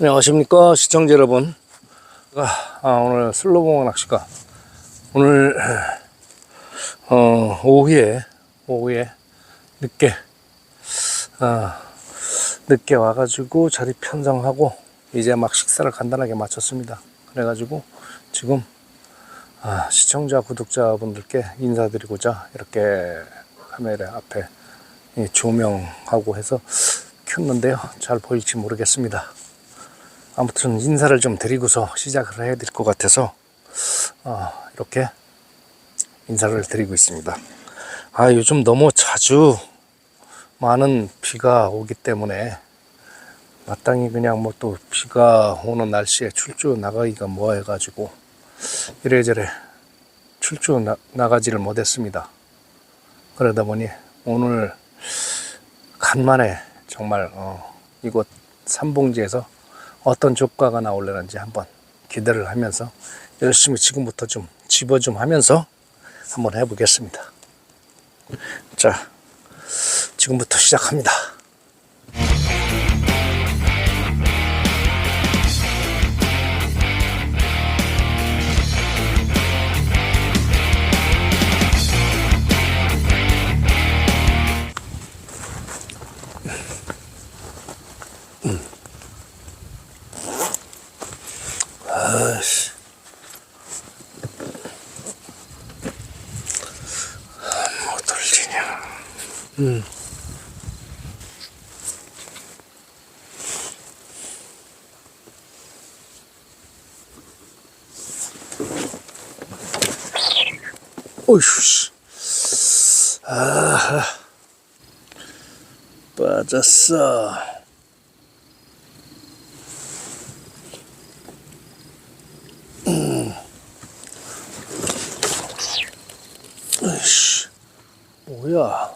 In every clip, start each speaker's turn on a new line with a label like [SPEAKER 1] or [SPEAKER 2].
[SPEAKER 1] 안녕하십니까 시청자 여러분. 아, 오늘 슬로봉 낚시가 오늘 어, 오후에 오후에 늦게 아, 늦게 와가지고 자리 편성하고 이제 막 식사를 간단하게 마쳤습니다. 그래가지고 지금 아, 시청자 구독자분들께 인사드리고자 이렇게 카메라 앞에 이 조명하고 해서 켰는데요. 잘 보일지 모르겠습니다 아무튼 인사를 좀 드리고서 시작을 해야 될 것 같아서 어, 이렇게 인사를 드리고 있습니다. 아 요즘 너무 자주 많은 비가 오기 때문에 마땅히 그냥 뭐 또 비가 오는 날씨에 출주 나가기가 뭐해가지고 이래저래 출주 나, 나가지를 못했습니다. 그러다 보니 오늘 간만에 정말 어, 이곳 삼봉지에서 어떤 조과가 나올려는지 한번 기대를 하면서 열심히 지금부터 좀 집어 좀 하면서 한번 해보겠습니다. 자, 지금부터 시작합니다. 아씨. 뭐 돌리냐. 음. 어이씨. 씨. 아, 빠졌어. 으이씨, 뭐야?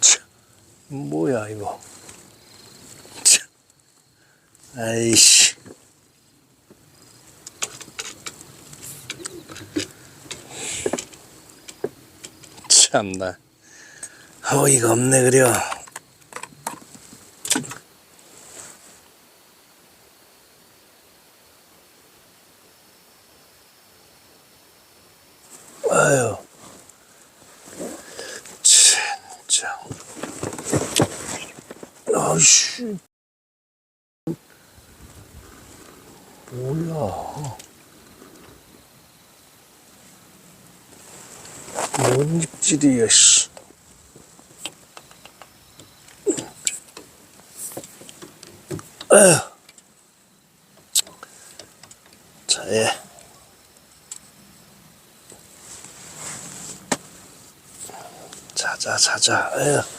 [SPEAKER 1] 참, 뭐야 이거? 참, 아이씨. 참나 어이가 없네 그려. 아이씨. 뭐야. 뭔 입질이야, 씨. 자, 예. 자자 자자 에휴.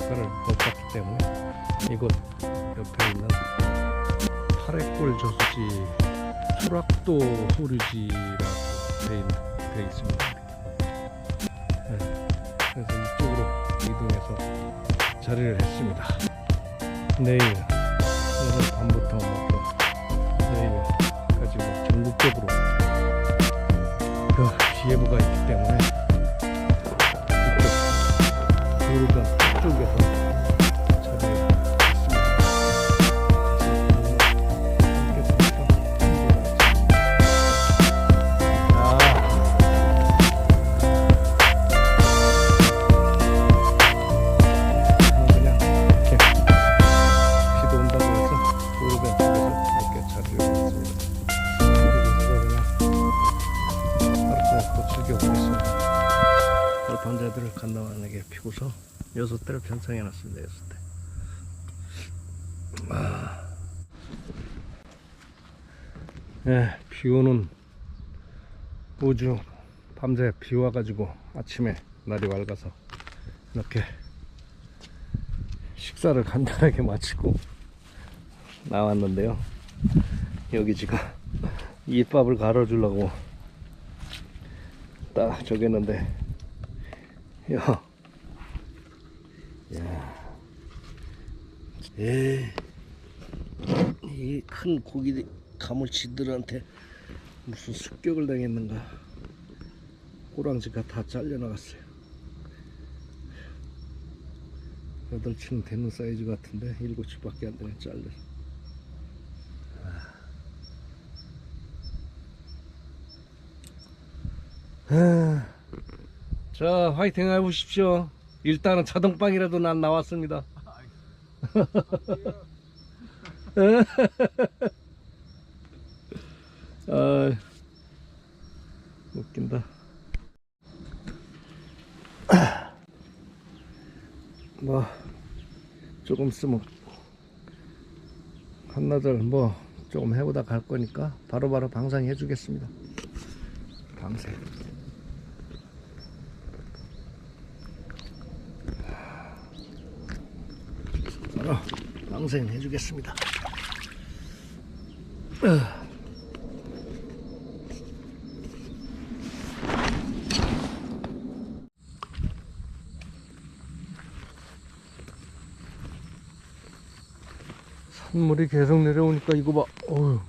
[SPEAKER 1] 조과를 못 봤기 때문에 이곳 옆에 있는 파래골 저수지 수락도 소류지라고 돼 있습니다. 네, 그래서 이쪽으로 이동해서 자리를 했습니다. 내일 오늘 밤 반자들을 간단하게 피고서 여섯 대를 편성해 놨습니다. 여섯 대. 아. 예, 비 오는 우주 밤새 비 와가지고 아침에 날이 맑아서 이렇게 식사를 간단하게 마치고 나왔는데요. 여기 지금 이밥을 갈아주려고 딱 저겼는데 야, 야, 에, 이 큰 고기 가물치들한테 무슨 습격을 당했는가? 호랑지가 다 잘려나갔어요. 여덟 치는 되는 사이즈 같은데 일곱 치밖에 안 되네 잘려. 아. 자 화이팅 해보십시오. 일단은 자동빵이라도 난 나왔습니다. 아, 웃긴다. 뭐 조금 쓰면 한나절 뭐 조금 해보다 갈 거니까 바로바로 방상해 주겠습니다. 방생. 바로 방생해 주겠습니다. 산물이 계속 내려오니까 이거 봐. 어휴.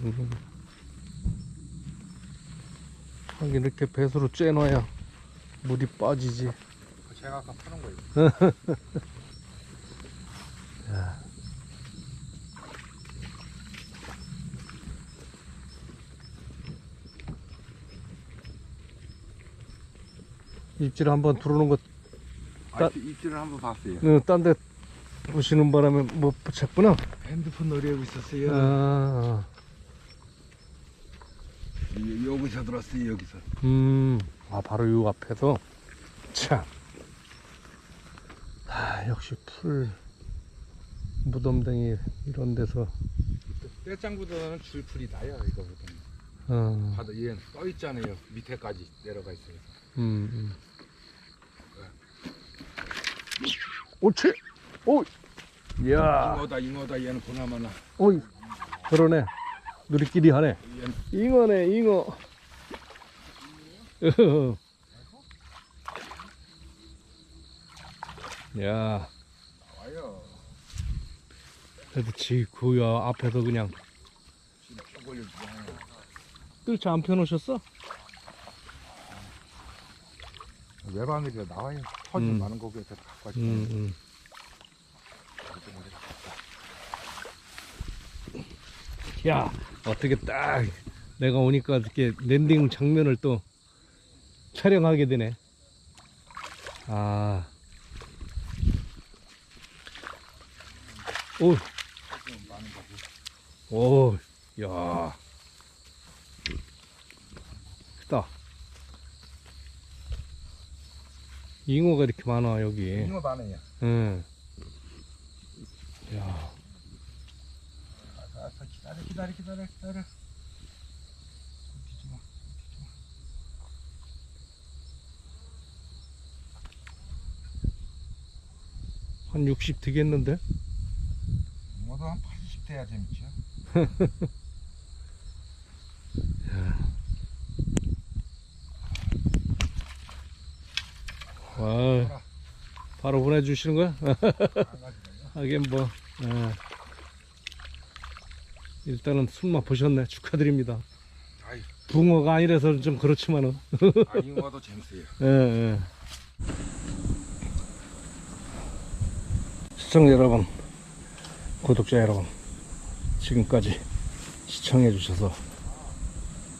[SPEAKER 1] 음. 하긴 이렇게 배수로 쬐놔야 물이 빠지지.
[SPEAKER 2] 제가 아까 파는 거예요.
[SPEAKER 1] 입질 한번 들어오는 거,
[SPEAKER 2] 아, 입질을 한번 봤어요.
[SPEAKER 1] 어, 딴데 보시는 바람에 못 붙였구나.
[SPEAKER 2] 핸드폰 놀이하고 있었어요.
[SPEAKER 1] 아,
[SPEAKER 2] 이- 여기서 들었어요, 여기서.
[SPEAKER 1] 음, 아, 바로 요 앞에서. 참. 아, 역시 풀, 무덤댕이 이런 데서,
[SPEAKER 2] 떼짱보다는 줄풀이 나요, 이거보다는.
[SPEAKER 1] 어,
[SPEAKER 2] 봐도 얘는 떠 있잖아요. 밑에까지 내려가 있어요.
[SPEAKER 1] 음, 음. 옳지! 오! 이야,
[SPEAKER 2] 잉어다, 잉어다. 얘는 보나마나.
[SPEAKER 1] 오이, 그러네. 누리끼리 하네.
[SPEAKER 2] 얘는
[SPEAKER 1] 잉어네, 잉어. 야, 지구야 앞에서 그냥. 뜰채 안 펴놓으셨어?
[SPEAKER 2] 외바늘이 나와요. 터지
[SPEAKER 1] 음.
[SPEAKER 2] 많은 거기에서 갖고 왔죠.
[SPEAKER 1] 음, 음. 야, 어떻게 딱 내가 오니까 이렇게 랜딩 장면을 또 촬영하게 되네. 아. 오. 오, 야. 크다. 잉어가 이렇게 많아, 여기.
[SPEAKER 2] 잉어 많아요.
[SPEAKER 1] 응. 야,
[SPEAKER 2] 알았어, 기다려, 기다려, 기다려, 기다려. 웃기지 마.
[SPEAKER 1] 한60 되겠는데?
[SPEAKER 2] 잉어도 한 80 돼야 재밌죠.
[SPEAKER 1] 와, 바로 보내주시는 거야? 하긴 뭐, 예. 일단은 술맛 보셨네. 축하드립니다.
[SPEAKER 2] 아이,
[SPEAKER 1] 붕어가 아니라서 좀 그렇지만은.
[SPEAKER 2] 아, 잉어도 재밌어요.
[SPEAKER 1] 예, 예. 시청자 여러분, 구독자 여러분, 지금까지 시청해 주셔서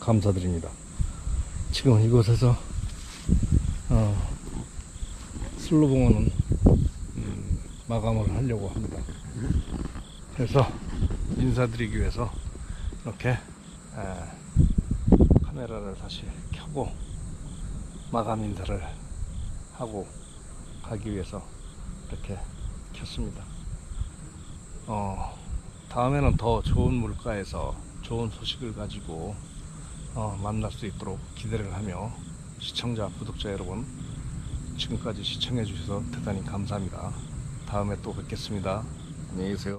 [SPEAKER 1] 감사드립니다. 지금 이곳에서 어, 슬로봉어는 음, 마감을 하려고 합니다. 그래서 인사드리기 위해서 이렇게 에, 카메라를 다시 켜고 마감 인사를 하고 가기 위해서 이렇게 켰습니다. 어, 다음에는 더 좋은 물가에서 좋은 소식을 가지고 어, 만날 수 있도록 기대를 하며 시청자, 구독자 여러분 지금까지 시청해 주셔서 대단히 감사합니다. 다음에 또 뵙겠습니다. 안녕히 계세요.